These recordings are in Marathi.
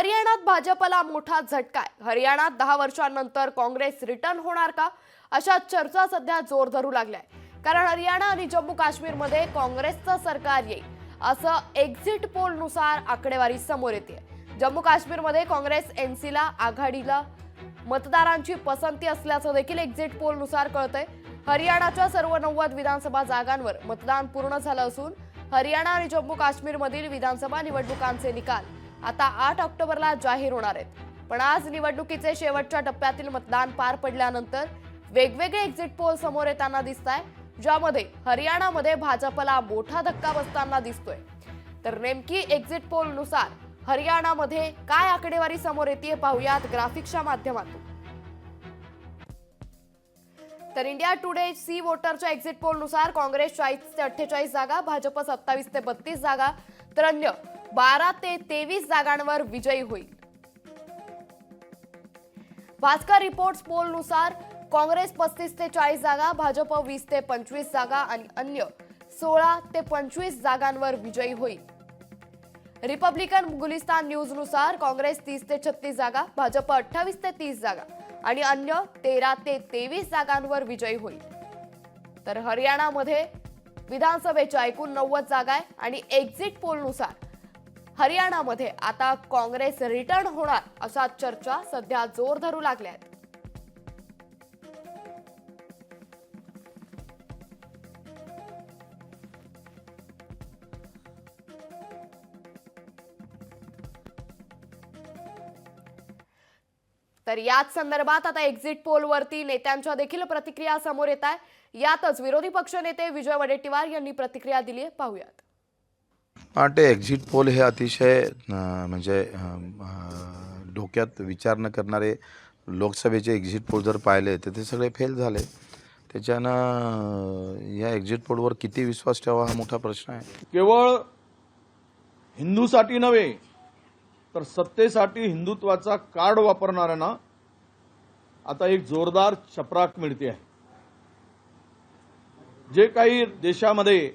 हरियाणात भाजपला मोठा झटका आहे. हरियाणात दहा वर्षांनंतर काँग्रेस रिटर्न होणार का? अशा चर्चा सध्या जोर धरू लागल्या आहे. कारण हरियाणा आणि जम्मू काश्मीरमध्ये काँग्रेसचं सरकार येईल. असं एक्झिट पोलनुसार आकडेवारी समोर येते. जम्मू काश्मीरमध्ये काँग्रेस एनसीला आघाडीला मतदारांची पसंती असल्याचं देखील एक्झिट पोलनुसार कळतंय. हरियाणाच्या सर्व नव्वद विधानसभा जागांवर मतदान पूर्ण झालं असून हरियाणा आणि जम्मू काश्मीरमधील विधानसभा निवडणुकांचे निकाल आता आठ ऑक्टोबरला जाहीर होणार आहेत. पण आज निवडणुकीचे शेवटच्या टप्प्यातील मतदान पार पडल्यानंतर वेगवेगळे एक्झिट पोल समोर येताना दिसत आहे ज्यामध्ये हरियाणामध्ये भाजपला मोठा धक्का बसताना दिसतोय. तर नेमकी एक्झिट पोलनुसार हरियाणामध्ये काय आकडेवारी समोर येते पाहुयात ग्राफिक्सच्या माध्यमातून. तर इंडिया टुडे सी वोटरच्या एक्झिट पोलनुसार काँग्रेस चाळीस ते अठ्ठेचाळीस जागा भाजप सत्तावीस ते बत्तीस जागा तर अन्य बारा ते तेवीस जागांवर विजयी होईल. भास्कर रिपोर्ट्स पोलनुसार काँग्रेस पस्तीस ते चाळीस जागा भाजप वीस ते पंचवीस जागा आणि अन्य सोळा ते पंचवीस जागांवर विजयी होईल. रिपब्लिकन गुलिस्तान न्यूजनुसार काँग्रेस तीस ते छत्तीस जागा भाजप अठ्ठावीस ते तीस जागा आणि अन्य तेरा ते तेवीस जागांवर विजयी होईल. तर हरियाणामध्ये विधानसभेच्या एकूण नव्वद जागा आहे आणि एक्झिट पोलनुसार हरियाणामध्ये आता काँग्रेस रिटर्न होणार अशा चर्चा सध्या जोर धरू लागल्या आहेत. तर याच संदर्भात आता एक्झिट पोलवरती नेत्यांच्या देखील प्रतिक्रिया समोर येत आहे. यातच विरोधी पक्षनेते विजय वडेट्टीवार यांनी प्रतिक्रिया दिली आहे पाहूयात. ते एक्झिट पोल हे अतिशय म्हणजे डोक्यात विचार न करणारे लोकसभेचे एक्झिट पोल जर पाहिले तर ते सगळे फेल झाले. त्याच्यानं या एक्झिट पोलवर किती विश्वास ठेवा हा मोठा प्रश्न आहे. केवळ हिंदूसाठी नव्हे तर सत्तेसाठी हिंदुत्वाचा कार्ड वापरणाऱ्यांना आता एक जोरदार चपराक मिळते आहे. जे काही देशामध्ये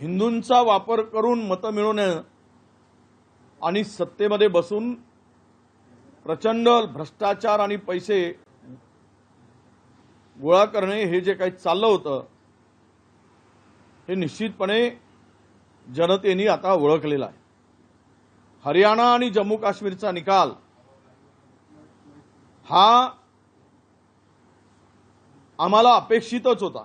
हिंदूंचा वापर करून मतं मिळवणं आणि सत्तेमध्ये बसून प्रचंड भ्रष्टाचार आणि पैसे गोळा करणे हे जे काही चाललं होतं हे निश्चितपणे जनतेने आता ओळखलेलं आहे. हरियाणा आणि जम्मू काश्मीरचा निकाल हा आम्हाला अपेक्षितच होता.